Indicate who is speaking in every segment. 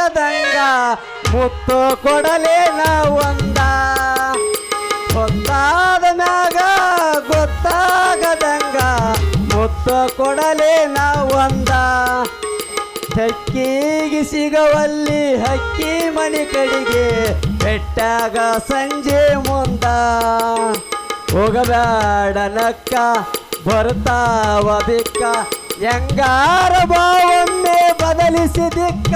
Speaker 1: ಗೊತ್ತಾಗದಂಗ ಮುತ್ತು ಕೊಡಲೇ ಒಂದ ಗೊತ್ತಾದ ಮ್ಯಾಗ ಗೊತ್ತಾಗದಂಗ ಮುತ್ತು ಕೊಡಲೇ ಒಂದ ಹಕ್ಕಿಗೆ ಸಿಗವಲ್ಲಿ ಹಕ್ಕಿ ಮನೆ ಕಡೆಗೆ ಬೆಟ್ಟಾಗ ಸಂಜೆ ಮುಂದ. ಹೋಗಬೇಡ ನಕ್ಕ, ಬರ್ತಾವ ಬಿಕ್ಕ, ಹೆಂಗಾರ ಬಾವೊಮ್ಮೆ ಬದಲಿಸಿ ದಿಕ್ಕ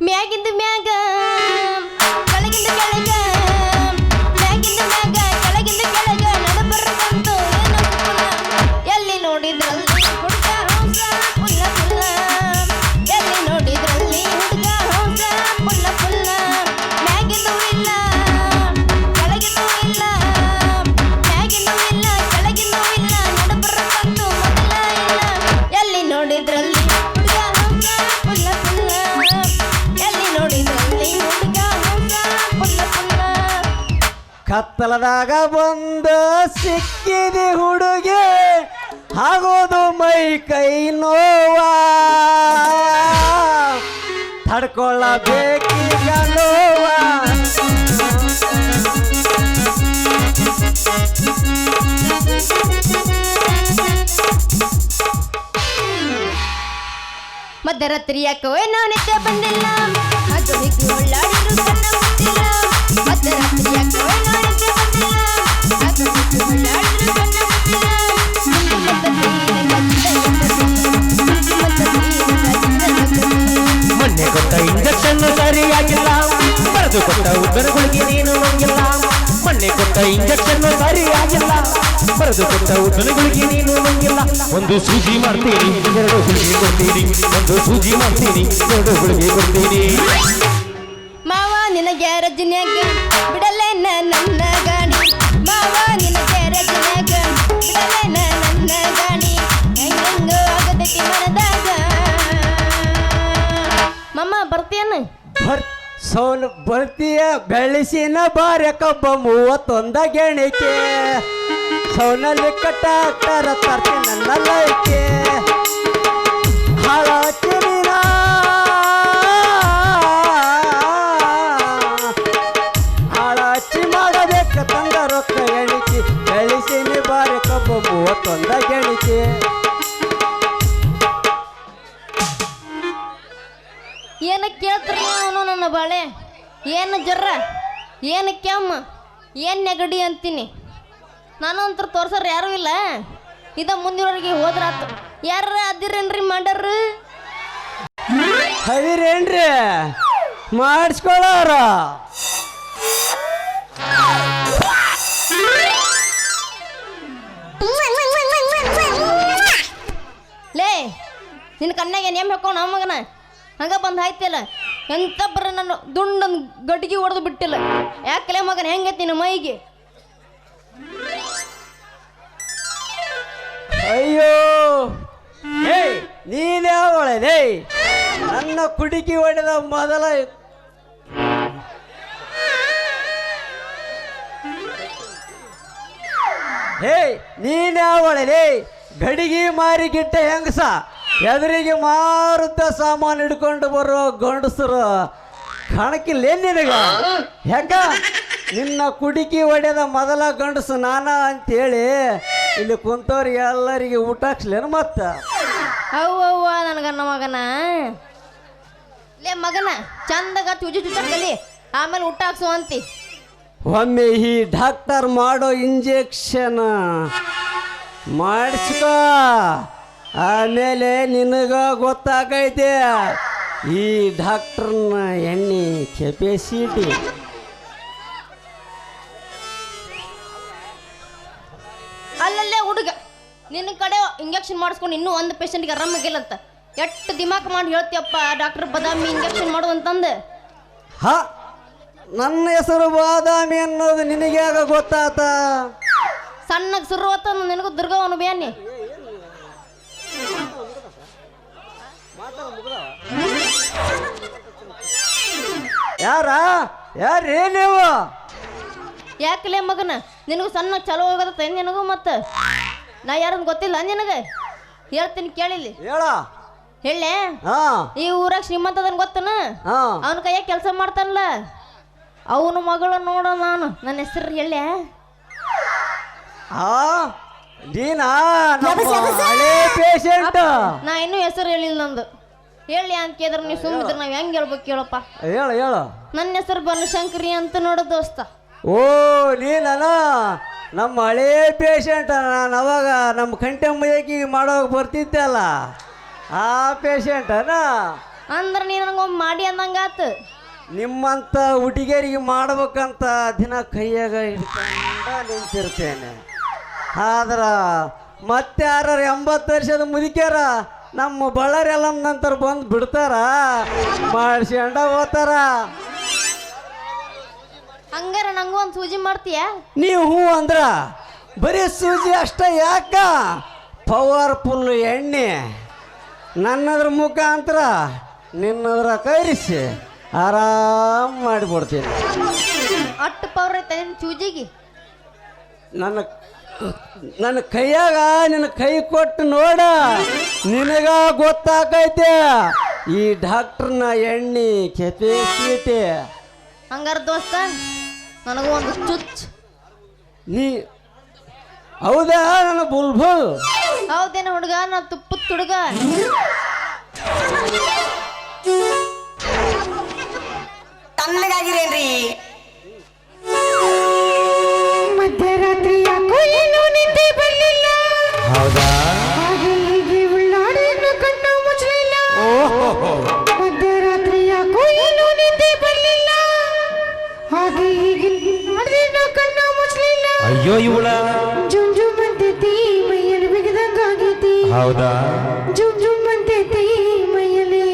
Speaker 2: ಮ್ಯಾಗಿಂದ ಮ್ಯಾಗ ಕೆಳಗಿಂದ ಕೆಳಗ
Speaker 1: ಕತ್ತಲದಾಗ ಬಂದ ಸಿಕ್ಕಿದೆ ಹುಡುಗೆ ಆಗೋದು ಮೈ ಕೈ ನೋವಾ. ತಡ್ಕೊಳ್ಳಬೇಕೀಗ ನೋವಾ.
Speaker 2: ಮಧ್ಯರಾತ್ರಿ ಯಾಕೋ ಏನೋ ನಿದ್ದೆ ಬಂದಿಲ್ಲ. ಅದು ಬಿದ್ದು ಒಳ್ಳಾಡಿದ್ರು ಕಣ್ಣ ಮಧ್ಯರಾತ್ರಿ
Speaker 3: ಬರೆದು ಕೊಟ್ಟ ಉತ್ತರಗಳಿಗೆ ನೀನು ನಂಗಿಲ್ಲ ಮೊನ್ನೆ ಕೊಟ್ಟ ಇಂಜೆಕ್ಷನ್ ಸರಿಯಾಗಿಲ್ಲ ಬರೆದು ಕೊಟ್ಟ ಉತ್ತರಗಳಿಗೆ ನೀನು ನಂಗಿಲ್ಲ ಒಂದು ಸೂಜಿ ಮಾಡ್ತೀನಿ, ಎರಡು ಗುಳಿಗೆ ಕೊಡ್ತೀನಿ, ಒಂದು ಸೂಜಿ ಮಾಡ್ತೀನಿ, ಎರಡು ಗುಳಿಗೆ ಕೊಡ್ತೀನಿ.
Speaker 2: ಮಾವ ನಿನ ಗ್ಯಾರೇಜ್ನ್ಯಾಗ ಬಿಡಲೇನ ನನ್ನ ಗಾಡಿ. ಮಾವ ನಿನ ಗ್ಯಾರೇಜ್ನ್ಯಾಗ ಬಿಡಲೇನ ನನ್ನ ಗಾಡಿ. ಹೆಂಗೆಂಗೋ ಆಗತೈತಿ ಮನದಾಗ. ಮಮ್ಮ ಬರ್ತೀಯನ?
Speaker 1: ಸೌನ್ ಬರ್ತೀಯ ಬೆಳೆಸಿನ ಬಾರ್ಯ ಕಬ್ಬ ಮೂವತ್ತೊಂದ ಗೆಣಿಕೆ. ಸೌನಲ್ಲಿ ಕಟ್ಟಾಕ್ತಾರ ತರ್ತಿ ನನ್ನ ಲೈಕೆ. ಹಾಳಾಚಿನ ಹಾಳಾಚಿ ಮಾಡಬೇಕ ತಂದ ರೊಕ್ಕ ಎಣಿಕೆ. ಬೆಳೆಸಿನ ಬಾರ್ಯ ಕಬ್ಬ ಮೂವತ್ತೊಂದ ಗೆಣಿಕೆ.
Speaker 2: ಏನು ಕೇಳ್ತೀರಿ ಅವನು ನನ್ನ ಬಾಳೆ? ಏನು ಜರ್ರ? ಏನು ಕೆಮ್ಮ? ಏನು ನೆಗಡಿ ಅಂತೀನಿ? ನಾನು ಅಂತ ತೋರ್ಸೋರು ಯಾರೂ ಇಲ್ಲ. ಇದ ಮುಂದಿರೋರಿಗೆ ಹೋದ್ರಾತು ಯಾರ ಅದಿರೇನ್ರಿ ಮಾಡ್ಯಾರ
Speaker 1: ಅದಿರೇನ್ರಿ? ಮಾಡಿಸ್ಕೊಳ್ಳೋರ
Speaker 2: ಲೇ ನಿನ್ನ ಕಣ್ಣಾಗ ನೇಮ್ ಹಾಕೋಣ ಮಗನ? ಹಂಗ ಬಂದು ಆಯ್ತಿಲ್ಲ ಎಂತ ನನ್ನ ನಾನು ದುಂಡನ್ ಗಡ್ಗಿ ಹೊಡೆದು ಬಿಟ್ಟಿಲ್ಲ. ಯಾಕಲೆ ಮಗನ ಹೆಂಗೈತಿ ನಿನ್ನ ಮೈಗೆ?
Speaker 1: ಅಯ್ಯೋ! ಏಯ್, ನೀನೇ ಒಳ್ಳೆ ನನ್ನ ಕುಡಿಕಿ ಹೊಡೆದ ಮೊದಲ ಹೇ ನೀನೇ ಒಳ್ಳೆ ಗಡಿಗೆ ಮಾರಿಗಿಟ್ಟ ಹೆಂಗಸ? ಎದುರಿಗೆ ಮಾರುತ ಸಾಮಾನು ಹಿಡ್ಕೊಂಡು ಬರೋ ಗಂಡಸರು ಏನ್ ನಿನಗ? ಹೆಂಗ? ನಿನ್ನ ಕುಡಿಕಿ ಹೊಡೆದ ಮೊದಲ ಗಂಡಸು ನಾನ ಅಂತೇಳಿ ಇಲ್ಲಿ ಕುಂತವ್ರಿಗೆ ಎಲ್ಲರಿಗೆ ಊಟ ಹಾಕ್ಸ್ಲೇನು ಮತ್ತ?
Speaker 2: ಅವ್ವ ಅವ್ವ ನನಗನ್ನ ಮಗನ. ಲೇ ಮಗನ ಚಂದಗ ಚುಜು ಆಮೇಲೆ ಊಟ ಹಾಕ್ಸು ಅಂತಿ.
Speaker 1: ಒಮ್ಮೆ ಈ ಡಾಕ್ಟರ್ ಮಾಡೋ ಇಂಜೆಕ್ಷನ್ ಮಾಡಿಸ್ಕೋ. ಆಮೇಲೆ ನಿನಗ ಗೊತ್ತಾಗೈತೆ ಈ ಡಾಕ್ಟರ್ನ ಎಣ್ಣೆ ಕೆಪಾಸಿಟಿ
Speaker 2: ಅಲ್ಲಲ್ಲೇ ಹುಡುಗ ನಿನ್ನ ಕಡೆ ಇಂಜೆಕ್ಷನ್ ಮಾಡಿಸ್ಕೊಂಡು ಇನ್ನೂ ಒಂದು ಪೇಷಂಟ್ಗೆ ಆರಾಮಾಗಿಲ್ಲಂತ ಎಷ್ಟು ದಿಮಾಕ್ ಮಾಡಿ ಹೇಳ್ತೀಯಪ್ಪ ಡಾಕ್ಟರ್ ಬದಾಮಿ ಇಂಜೆಕ್ಷನ್ ಮಾಡು ಅಂತಂದು.
Speaker 1: ಹ ನನ್ನ ಹೆಸರು ಬಾದಾಮಿ ಅನ್ನೋದು ನಿನಗ್ಯಾಗ ಗೊತ್ತಾತ?
Speaker 2: ಸಣ್ಣಗೆ ಸುರುವತ್ತ ನಿನಗೂ ದುರ್ಗವನು ಬೇನಿ.
Speaker 1: ಯಾರ? ಯಾರೇ ನೀವು?
Speaker 2: ಯಾಕಲೇ ಮಗನ? ನಿನಗೂ ಸಣ್ಣ ಚಲೋ ಹೋಗತ್ತ ನಿನಗೂ ಮತ್ತೆ? ನಾ ಯಾರನ್ನ ಗೊತ್ತಿಲ್ಲ ನಿನಗೆ? ಹೇಳ್ತೀನಿ ಕೇಳಿಲಿ
Speaker 1: ಹೇಳ.
Speaker 2: ಹೇಳೆ
Speaker 1: ಹಾ.
Speaker 2: ಈ ಊರಾಗ ಶ್ರೀಮಂತ ಅದನ್ ಗೊತ್ತನ?
Speaker 1: ಹಾ.
Speaker 2: ಅವನ ಕೈಯ ಕೆಲಸ ಮಾಡ್ತಾನಲ್ಲ? ಅವನ ಮಗಳು ನೋಡ ನಾನು. ನನ್ನ ಹೆಸರು ಹೇಳ
Speaker 1: ಆ? ನೀನಾ ನಮ್ಮ ಹಳೆ ಪೇಷಂಟ್
Speaker 2: ನಾ ಇನ್ನೂ ಹೆಸರು ಹೇಳಿಲ್ಲ ನಂದು. ಹೇಳಿ ಅಂತ ಕೇಳಿದ್ರೆ ನೀವು ಸುಮ್ಮಿದ್ರೆ ನಾವು ಹೆಂಗೆ ಹೇಳ್ಬೇಕು ಕೇಳಪ್ಪ.
Speaker 1: ಹೇಳು ಹೇಳು.
Speaker 2: ನನ್ನ ಹೆಸರು ಬನಶಂಕರಿ ಅಂತ ನೋಡು ದೋಸ್ತ.
Speaker 1: ಓ ನೀನನ ನಮ್ಮ ಹಳೇ ಪೇಷಂಟ್ ನಾನು ಅವಾಗ ನಮ್ಮ ಕಂಟೆ ಮುಯ್ಯಕಿಗೆ ಮಾಡೋಕೆ ಬರ್ತಿದ್ದೆ ಅಲ್ಲ. ಆ ಪೇಷಂಟನ
Speaker 2: ಅಂದ್ರೆ ನೀನು ನನಗೊಮ್ಮೆ ಮಾಡಿ ಅಂದಂಗಾತು
Speaker 1: ನಿಮ್ಮಂಥ ಹುಡುಗಿಯರಿಗೆ ಮಾಡ್ಬೇಕಂತ ದಿನ ಕೈಯಾಗ ಹಿಡ್ಕೊಂಡು ನಿಂತಿರ್ತೇನೆ. ಆದ್ರೆ ಮತ್ತೆ ಯಾರ ಎಂಬತ್ತು ವರ್ಷದ ಮುದುಕ್ಯಾರ ನಮ್ಮ ಬಳ್ಳಾರಿ ಎಲ್ಲ ನಂತರ ಬಂದು ಬಿಡ್ತಾರ. ಮಾಡ್ಸ್ಕೊಂಡ ಹೋತಾರ.
Speaker 2: ಹಂಗಾರ ನಂಗೂ ಒಂದು ಸೂಜಿ ಮಾಡ್ತೀಯಾ?
Speaker 1: ನೀವು ಹೂ ಅಂದ್ರ ಬರೀ ಸೂಜಿ ಅಷ್ಟ ಯಾಕ? ಪವರ್ಫುಲ್ ಎಣ್ಣೆ. ನನ್ನದ್ರ ಮುಖಾಂತರ ನಿನ್ನದ್ರ ಕೈರಿಸಿ ಆರಾಮ್ ಮಾಡಿಬಿಡ್ತೀನಿ
Speaker 2: ಅಟ್ಟು ಪವರ್ ಐತೆ ಸೂಜಿಗೆ?
Speaker 1: ನನ್ನ ನನ್ನ ಕೈಯಾಗ ನಿನ್ನ ಕೈ ಕೊಟ್ಟು ನೋಡ. ನಿನಗ ಗೊತ್ತಾಕೈತೆ. ಈ ಡಾಕ್ಟರ್ನ ಎಣ್ಣೆ ಕೆಪಾಸಿಟಿ
Speaker 2: ಹಂಗಾರ ದೋಸ್ತ ನನಗೂ ಒಂದು ಚುಚ್
Speaker 1: ನೀ ಹೌದಾ ನನ್ನ ಬುಲ್ಬುಲ್?
Speaker 2: ಹೌದೇನ ಹುಡುಗ ನಾ ತುಪ್ಪದ ಹುಡುಗ
Speaker 4: ತಣ್ಣಗಾಗಿರೇನ್ರಿ?
Speaker 3: ಹೌದಾ?
Speaker 5: ಹಾಗೆ ಹೀಗೆ ಕಣ್ಣು ಮುಚ್ಚಲಿಲ್ಲ. ಮಧ್ಯರಾತ್ರಿ ಯಾಕೋ ಏನೋ ನಿದ್ದೆ ಬರಲಿಲ್ಲ. ಹಾಗೆ ಹೀಗೆ ಮಾಡಿದ್ರೇನೋ ಕಣ್ಣು ಮುಚ್ಚಲಿಲ್ಲ.
Speaker 3: ಅಯ್ಯೋ ಇವಳ.
Speaker 5: ಜುಮ್ ಜುಮ್ ಅಂತೈತಿ ಮೈಯಲ್ಲಿ ಬಿಗದಂಗಾಗೈತಿ.
Speaker 3: ಹೌದಾ?
Speaker 5: ಜುಮ್ ಜುಮ್ ಅಂತೈತಿ ಮೈಯಲ್ಲಿ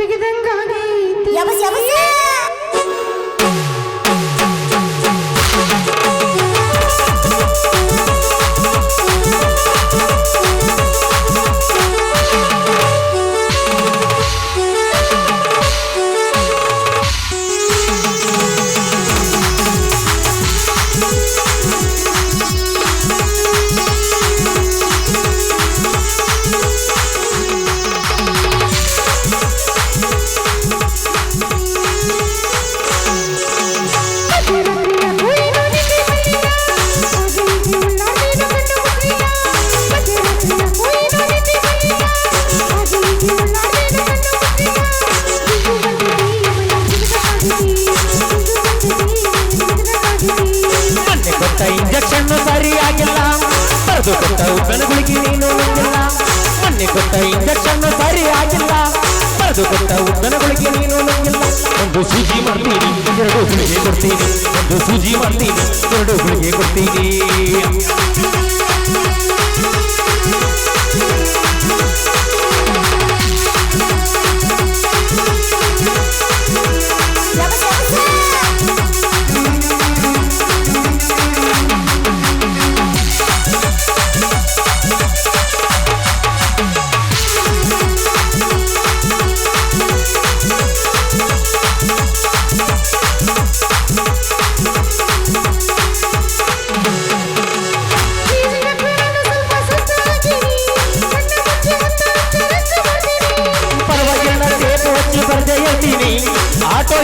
Speaker 5: ಬಿಗದಂಗಾಗೈತಿ.
Speaker 4: ಯಬಸ್ ಯಬಸ್.
Speaker 3: ಬರೆದು ಕೊಟ್ಟ ಉದ್ದನಗಳಿಗೆ ನೀನು ನುಂಗಿಲ್ಲ. ಒಂದು ಸೂಜಿ ಮಾಡ್ತೀನಿ, ಎರಡು ಗುಳಿಗೆ ಕೊಡ್ತೀನಿ. ಒಂದು ಸೂಜಿ ಮಾಡ್ತೀನಿ, ಎರಡು ಗುಳಿಗೆ ಕೊಡ್ತೀನಿ.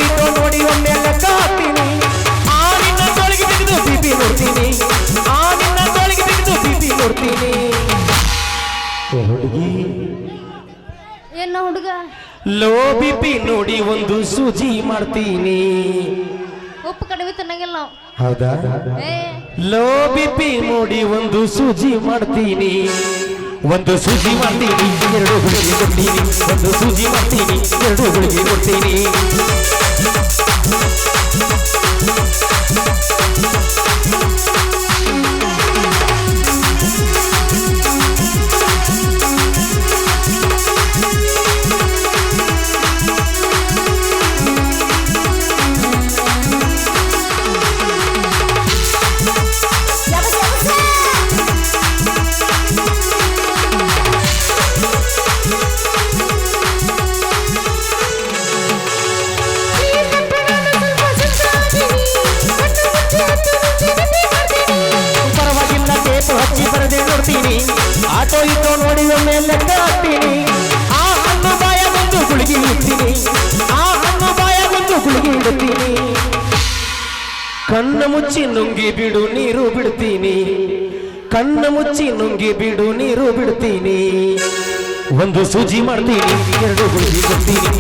Speaker 3: ಆಟೋ ನೋಡಿ ಒಮ್ಮೆ ಹಾಕ್ತೀನಿ ಆ ನಿನ್ನ ತೊಳಗಿ ಬಿದ್ದು ಬಿಪಿ ನೋಡ್ತೀನಿ. ಆ ನಿನ್ನ ತೊಳಗಿ ಬಿದ್ದು ಬಿಪಿ ನೋಡ್ತೀನಿ. ಹುಡುಗಿ.
Speaker 2: ಏನ ಹುಡುಗ?
Speaker 3: ಲೋ ಬಿಪಿ ನೋಡಿ ಒಂದು ಸೂಜಿ ಮಾಡ್ತೀನಿ.
Speaker 2: ಉಪ್ಪು ಕಡಿಮೆ ತಿನ್ನಂಗಿಲ್ಲ ನಾವು.
Speaker 3: ಹೌದಾ?
Speaker 2: ಏ.
Speaker 3: ಲೋ ಬಿಪಿ ನೋಡಿ ಒಂದು ಸೂಜಿ ಮಾಡ್ತೀನಿ. ಒಂದು ಸೂಜಿ ಮಾಡ್ತೀನಿ ಎರಡು ಗುಳಿಗೆ ಕೊಡ್ತೀನಿ. ಒಂದು ಸೂಜಿ ಮಾಡ್ತೀನಿ ಎರಡು ಗುಳಿಗೆ ಕೊಡ್ತೀನಿ. ಇಟೋ ನೋಡಿ ಒಮ್ಮೆ ಲೆಕ್ಕ ಹಾಕ್ತೀನಿ ಆ ಹಣ್ಣು ಬಾಯ ಬಂದು ಗುಳಿಗೆ ಇಡ್ತೀನಿ ಆ ಹಣ್ಣು ಬಾಯ ಬಂದು ಗುಳಿಗೆ ಇಡ್ತೀನಿ ಕಣ್ಣ ಮುಚ್ಚಿ ನುಂಗಿ ಬಿಡು ನೀರು ಬಿಡ್ತೀನಿ ಕಣ್ಣು ಮುಚ್ಚಿ ನುಂಗಿ ಬಿಡು ನೀರು ಬಿಡ್ತೀನಿ ಒಂದು ಸೂಜಿ ಮಾಡ್ತೀನಿ ಎರಡು ಗುಳಿಗೆ ಕೊಡ್ತೀನಿ